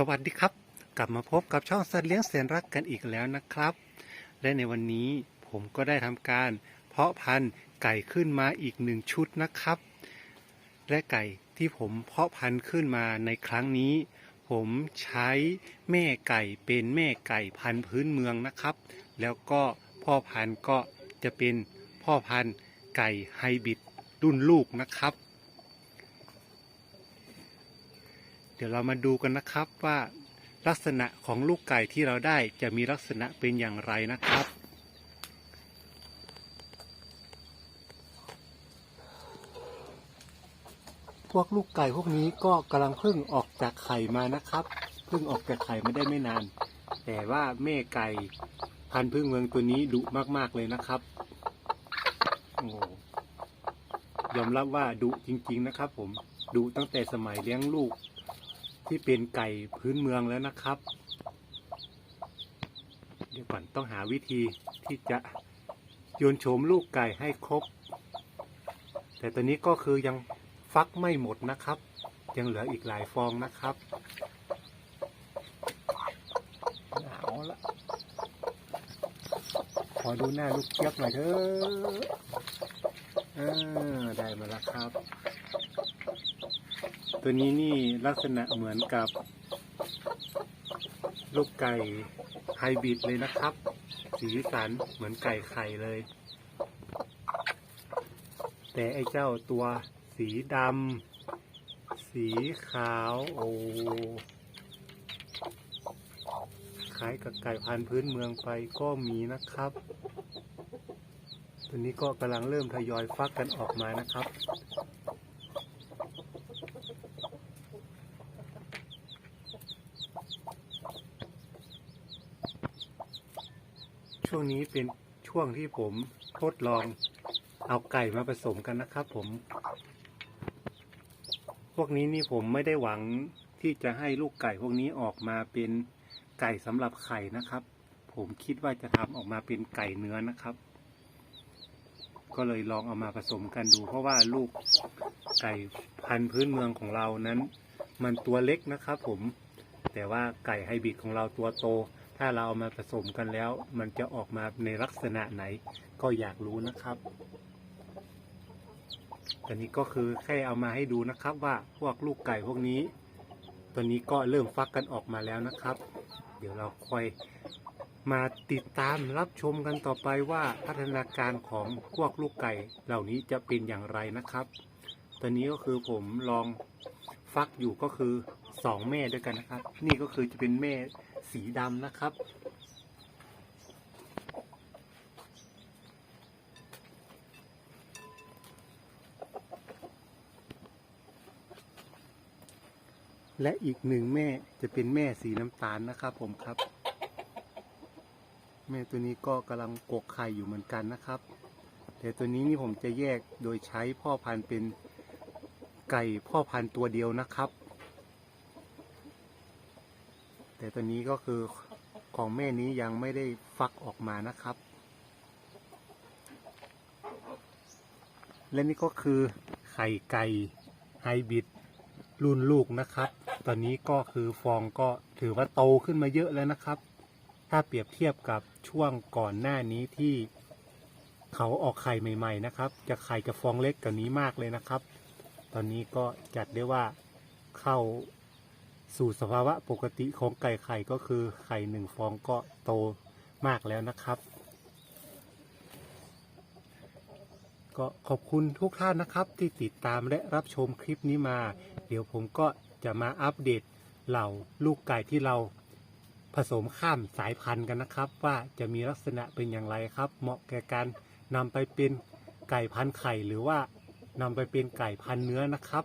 สวัสดีครับ กลับมาพบกับช่องสัตว์เลี้ยงแสนรักกันอีกแล้วนะครับ และในวันนี้ผมก็ได้ทำการ เพาะพันธุ์ไก่ขึ้นมาอีกหนึ่งชุดนะครับ และไก่ที่ผมเพาะพันธุ์ขึ้นมาในครั้งนี้ ผมใช้แม่ไก่เป็นแม่ไก่พันธุ์พื้นเมืองนะครับ แล้วก็พ่อพันธุ์ก็จะเป็นพ่อพันธุ์ไก่ไฮบริดรุ่นลูกนะครับ เดี๋ยวเรามาดูกันนะครับว่าลักษณะของลูกไก่ที่เราได้จะมีลักษณะเป็นอย่างไรนะครับ พวกลูกไก่พวกนี้ก็กำลังเพิ่งออกจากไข่มานะครับ เพิ่งออกจากไข่ไม่ได้ไม่นาน แต่ว่าแม่ไก่พันธุ์พึ่งเมืองตัวนี้ดุมากๆเลยนะครับโอ้ยอมรับว่าดุจริง ๆ นะครับ ผมดุตั้งแต่สมัยเลี้ยงลูก ที่เป็นไก่พื้นเมืองแล้วนะครับ เดี๋ยวก่อนต้องหาวิธีที่จะโยนโฉมลูกไก่ให้ครบ แต่ตอนนี้ก็คือยังฟักไม่หมดนะครับ ยังเหลืออีกหลายฟองนะครับเอาวละขอดูหน้าลูกเจี๊ยบหน่อยเถอะอ่าได้มาแล้วครับ ตัวนี้นี่ลักษณะเหมือนกับ ลูกไก่ไฮบริดเลยนะครับ สีสันเหมือนไก่ไข่เลย แต่ไอ้เจ้าตัวสีดำสีขาวโอ้คล้ายกับไก่พันธุ์พื้นเมืองไปก็มีนะครับตัวนี้ก็กำลังเริ่มทยอยฟักกันออกมานะครับ ช่วงนี้เป็นช่วงที่ผมทดลองเอาไก่มาผสมกันนะครับ ผม พวกนี้นี่ผมไม่ได้หวังที่จะให้ลูกไก่พวกนี้ออกมาเป็นไก่สำหรับไข่นะครับ ผมคิดว่าจะทำออกมาเป็นไก่เนื้อนะครับ ก็เลยลองเอามาผสมกันดู เพราะว่าลูกไก่พันธุ์พื้นเมืองของเรานั้น มันตัวเล็กนะครับ ผมแต่ว่าไก่ไฮบริดของเราตัวโต ถ้าเราเอามาผสมกันแล้ว มันจะออกมาในลักษณะไหน ก็อยากรู้นะครับแต่นี้ก็คือแค่เอามาให้ดูนะครับว่าพวกลูกไก่พวกนี้ ตัวนี้ก็เริ่มฟักกันออกมาแล้วนะครับ เดี๋ยวเราค่อยมาติดตามรับชมกันต่อไปว่าพัฒนาการของพวกลูกไก่เหล่านี้จะเป็นอย่างไรนะครับ ตอนนี้ก็คือผมลองฟักอยู่ก็คือสองแม่ด้วยกันนะครับ นี่ก็คือจะเป็นแม่ สีดำนะครับ และอีกหนึ่งแม่จะเป็นแม่สีน้ำตาลนะครับ ผมครับ แม่ตัวนี้ก็กำลังกกไข่อยู่เหมือนกันนะครับ แต่ตัวนี้นี่ผมจะแยกโดยใช้พ่อพันธุ์เป็นไก่พ่อพันธุ์ตัวเดียวนะครับ แต่ตัวนี้ก็คือของแม่นี้ยังไม่ได้ฟักออกมานะครับ และนี่ก็คือไข่ไก่ไฮบริดรุ่นลูกนะครับ ตอนนี้ก็คือฟองก็ถือว่าโตขึ้นมาเยอะแล้วนะครับ ถ้าเปรียบเทียบกับช่วงก่อนหน้านี้ที่เขาออกไข่ใหม่ ๆ นะครับ จะไข่จะฟองเล็กกว่านี้มากเลยนะครับ ตอนนี้ก็จัดได้ว่าเข้า สู่สภาวะปกติของไก่ไข่ก็คือไข่หนึ่งฟองก็โตมากแล้วนะครับ ก็ขอบคุณทุกท่านนะครับที่ติดตามและรับชมคลิปนี้มา เดี๋ยวผมก็จะมาอัปเดตเหล่าลูกไก่ที่เราผสมข้ามสายพันธุ์กันนะครับ ว่าจะมีลักษณะเป็นอย่างไรครับ เหมาะแก่การนำไปเป็นไก่พันไข่หรือว่านำไปเป็นไก่พันเนื้อนะครับ